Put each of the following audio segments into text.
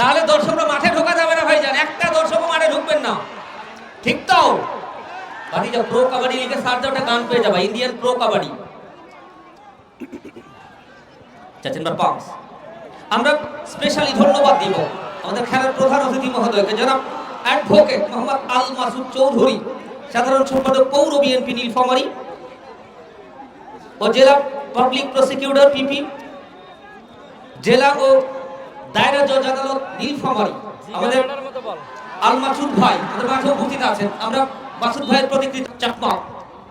তাহলে দর্শকরা মাঠে ঢোকা যাবে না ভাইজান। একটা দর্শকও মাঠে ঢুকবেন না। ঠিক তো? ভাতিজা প্রো কাবাডি লিগে ওটা গান পেয়ে যাবা, ইন্ডিয়ান প্রো কাবাডি। চাচেন পাঁচ আমরা স্পেশালি ধন্যবাদ দিব আমাদের খেলার প্রধান অতিথি মহোদয়কে। যারা অ্যাডভোকেট মোহাম্মদ আল মাসুদ চৌধুরী, সাধারণ সম্পাদক পৌর বিএনপি নীলফামারী, ও জেলা পাবলিক প্রসিকিউটর পিপি জেলা ও দায়রা জজ আদালত নীলফামারী আমাদের আল মাসুদ ভাই আমাদের মাঠে উপস্থিত আছেন। আমরা মাসুদ ভাইয়ের প্রতিকৃত চাকমা,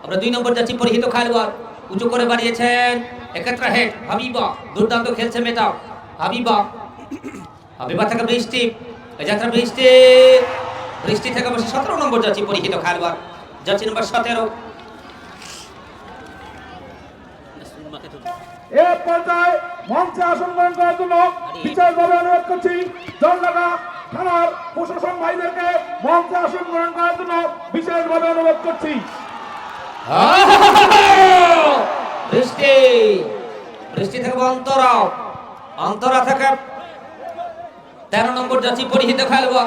আমরা দুই নম্বর যাচ্ছি পরিহিত খেলোয়াড়। উঁচু করে বাড়িয়েছেন একাত্রা হেড হাবিবা। দুর্দান্ত খেলছে মেটা হাবিবা হাবিবা থেকে বৃষ্টি যাত্রা বৃষ্টি। বৃষ্টি থেকে বসে সতেরো নম্বর যাচ্ছি পরিহিত খেলোয়াড়। যাচ্ছি নম্বর সতেরো। এ পর্যায়ে মঞ্চে আসন গ্রহণ করার জন্য বিশেষভাবে অনুরোধ করছি জলঢাকা থানার প্রশাসন ভাইদেরকে মঞ্চে আসন গ্রহণ করার জন্য বিশেষভাবে অনুরোধ করছি। বৃষ্টি বৃষ্টি থেকে অন্তরা অন্তরা থেকে তেরো নম্বর যাচ্ছি পরিহিত খেলবা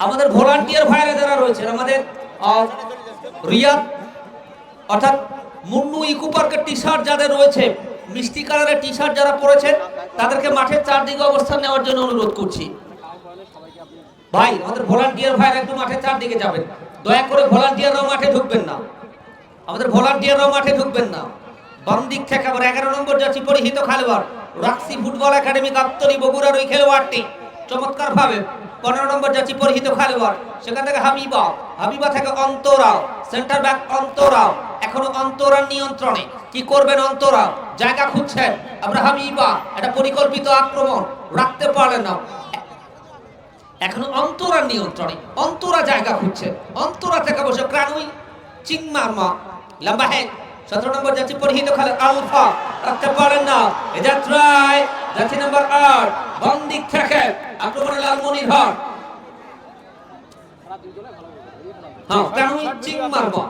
আমাদের ভলান্টিয়ার ভাইরা যারা রয়েছেন আমাদের রিয়াদ অর্থাৎ মুন্নু ইকো পার্কের টি শার্ট যাদের রয়েছে, মিষ্টি কালারের টি শার্ট যারা পরেছেন, তাদেরকে মাঠের চারদিকে অবস্থান নেওয়ার জন্য অনুরোধ করছি। ভাই, আমাদের ভলান্টিয়ার ভাইরা একটু মাঠের চারদিকে যাবেন। দয়া করে ভলান্টিয়াররাও মাঠে ঢুকবেন না। আমাদের ভলান্টিয়াররাও মাঠে ঢুকবেন না। বাম দিক থেকে আবার এগারো নম্বর যাচ্ছি পরিহিত খেলোয়াড়, রাক্সি ফুটবল একাডেমি গাবতলি বগুড়ার ওই খেলোয়াড়টি। চমৎকার ভাবে পনেরো নম্বর যাচ্ছি পরিহিত খেলোয়াড়, সেখান থেকে হাবিবা হাবিবা থেকে অন্তরাও সেন্টার ব্যাক অন্তরাও। এখনও অন্তরার নিয়ন্ত্রণে। কি করবেন অন্তরা জায়গা খুঁজছেন। আমরা হাবিবা একটা পরিকল্পিত আক্রমণ। রাখতে পারলেন না। এখনও অন্তরার নিয়ন্ত্রণে। অন্তরা জায়গা খুঁজছে অন্তরা থেকে বসে ক্রানুই চিংমারমা লম্বা হ্যাঁ। সতেরো নম্বর যাচ্ছে পরিহিত খালে আলফা। রাখতে পারেন না। এ যাত্রায় যাচ্ছে নম্বর আট, বাম দিক থেকে আক্রমণে লালমনির হট হ্যাঁ ক্রানুই চিংমারমা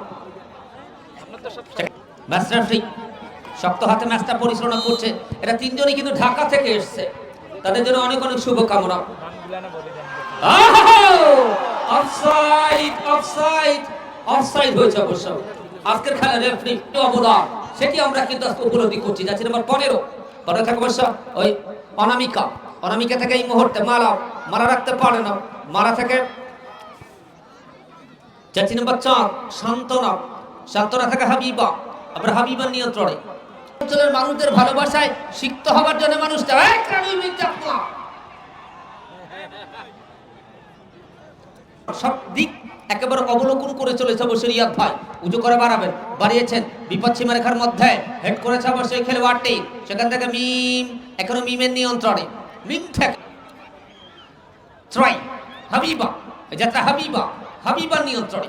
শক্ত হাতে ম্যাচটা পরিচালনা করছে। তিনজনই কিন্তু ঢাকা থেকে এসছে। তাদের জন্য অনেক অনেক শুভকামনা। উপলব্ধি করছি? অনামিকা। অনামিকা থেকে এই মুহূর্তে মারা মারা রাখতে পারে না। মারা সান্ত্বনা। সান্ত্বনা থেকে হাবিবা আবার হাবিবার নিয়ন্ত্রণে। অঞ্চলের মানুষদের ভালোবাসায় সিক্ত হবার জন্য মানুষটা "এই, কানি সব দিক একেবারে অবলোকন করে চলেছে অবশ্যই রিয়াদ ভাই। উঁচু করে বাড়াবেন বাড়িয়েছেন বিপদ সীমারেখার মধ্যে হেড করেছে অবশ্যই খেলোয়াড়টি। সেখান থেকে মিম এখনও মিমের নিয়ন্ত্রণে। মিম থেকে ট্রাই হাবিবা যাত্রা হাবিবা হাবিবার নিয়ন্ত্রণে।